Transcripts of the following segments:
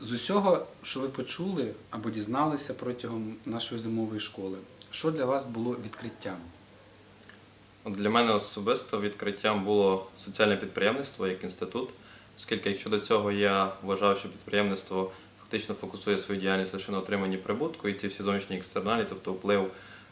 З усього, що ви почули або дізналися протягом нашої зимової школи, що для вас було відкриттям? От Для мене особисто відкриттям було соціальне підприємництво як інститут, оскільки якщо до цього я вважав, що підприємництво фактично фокусує свою діяльність лише на отриманні прибутку і ці всі зовнішні екстерналі, тобто вплив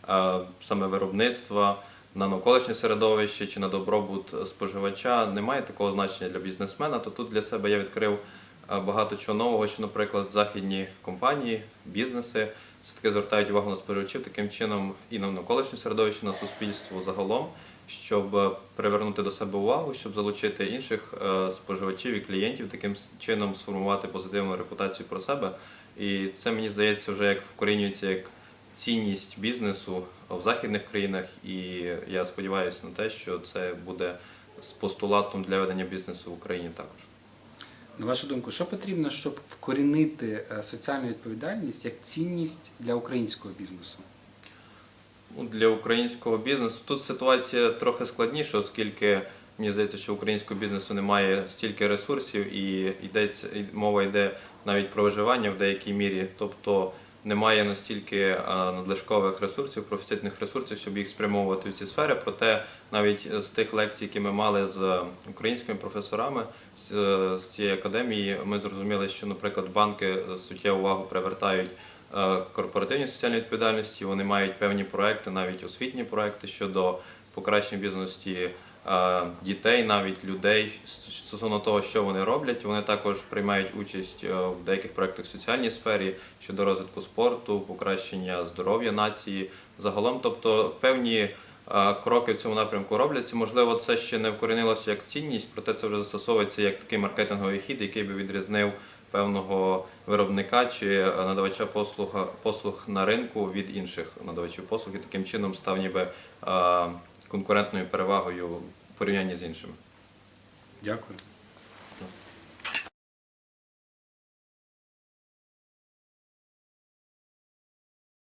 е, саме виробництва на навколишнє середовище чи на добробут споживача, не має такого значення для бізнесмена, то тут для себе я відкрив багато чого нового, що, наприклад, західні компанії, бізнеси все-таки звертають увагу на споживачів таким чином і на навколишнє середовище, на суспільство загалом, щоб е, привернути до себе увагу, щоб залучити інших е, споживачів і клієнтів, таким чином сформувати позитивну репутацію про себе. І це мені здається вже як вкорінюється як цінність бізнесу в західних країнах. І я сподіваюся на те, що це буде з постулатом для ведення бізнесу в Україні також. На вашу думку, що потрібно, щоб вкорінити е, соціальну відповідальність як цінність для українського бізнесу? Ну, Для українського бізнесу тут ситуація трохи складніша, оскільки мені здається, що українського бізнесу немає стільки ресурсів, і йдеться мова йде навіть про виживання в деякій мірі. Тобто немає настільки надлишкових ресурсів, профіцитних ресурсів, щоб їх спрямовувати в ці сфери. Проте навіть з тих лекцій, які ми мали з українськими професорами з, з цієї академії, ми зрозуміли, що, наприклад, банки суттєву увагу привертають е, корпоративній соціальній відповідальності. Вони мають певні проекти, навіть освітні проекти щодо покращення бізнесу е, дітей, навіть людей стосовно того, що вони роблять. Вони також приймають участь е, в деяких проектах в соціальній сфері щодо розвитку спорту, покращення здоров'я нації загалом. Тобто певні е, кроки в цьому напрямку робляться. Можливо, це ще не вкорінилося як цінність, проте це вже застосовується як такий маркетинговий хід, який би відрізнив певного виробника чи е, надавача послуга, послуг на ринку від інших надавачів послуг і таким чином став ніби е, конкурентною перевагою в порівнянні з іншими. Дякую. Так.